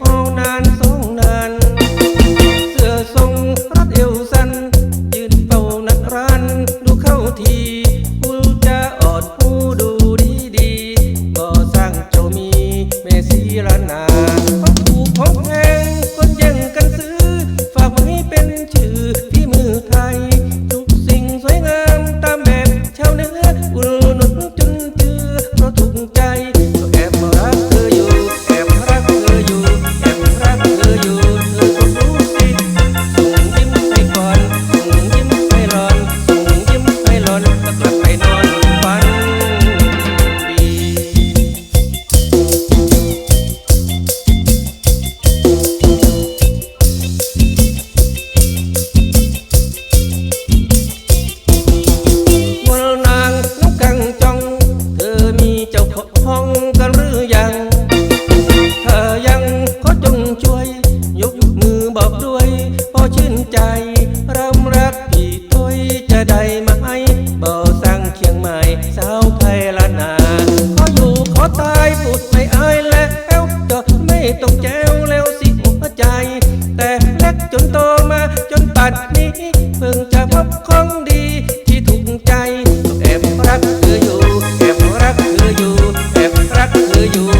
Oh. soy.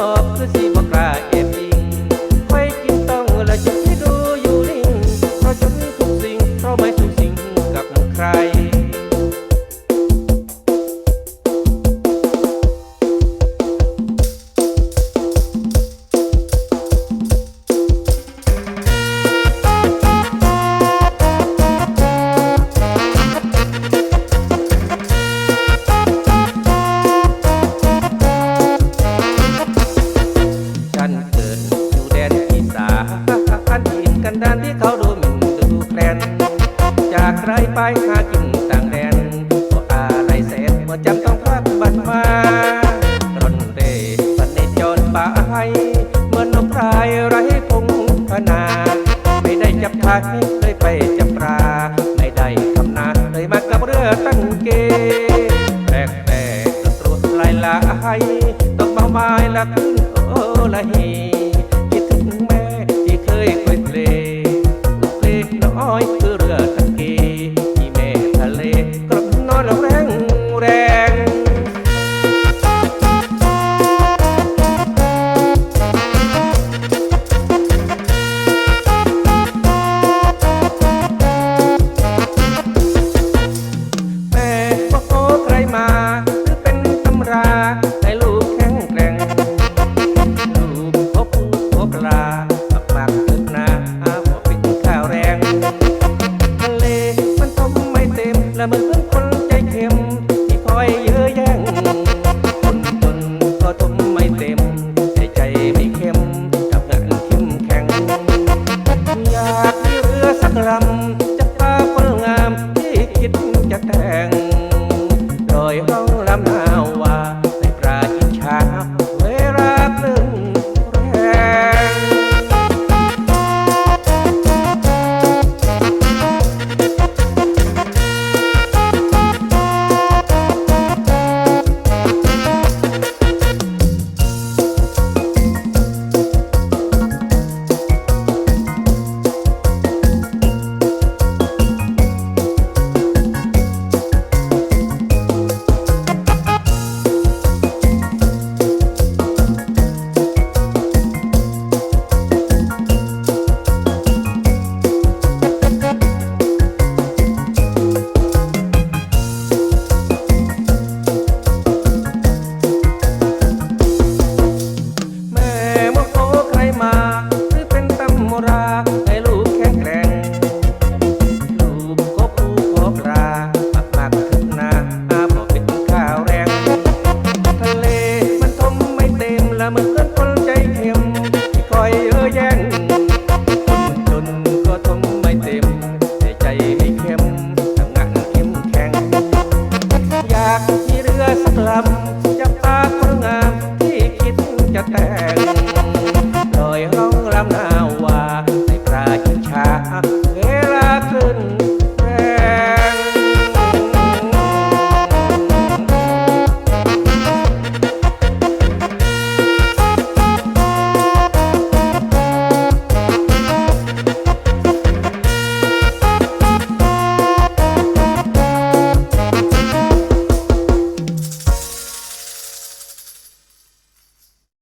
up the ดานที่เขาดูหมิ่นดูแคลนจากใครไปหากินต่างแดนก็อะไรเสร็จเมื่อจำต้องพักบันมารนเร่ปันในจนป่าไห้เมื่อนกพรายไร้คงพนาไม่ได้จับทายเลยไปจับปลาไม่ได้ทำนาเลยมากับเรือตั้งเกแปลกแปลกตรวจลายลายต้องมาไม้ละขึ้น Thank. ากมีเรือสักลำจะบตาคนงามที่คิดจะแต่ง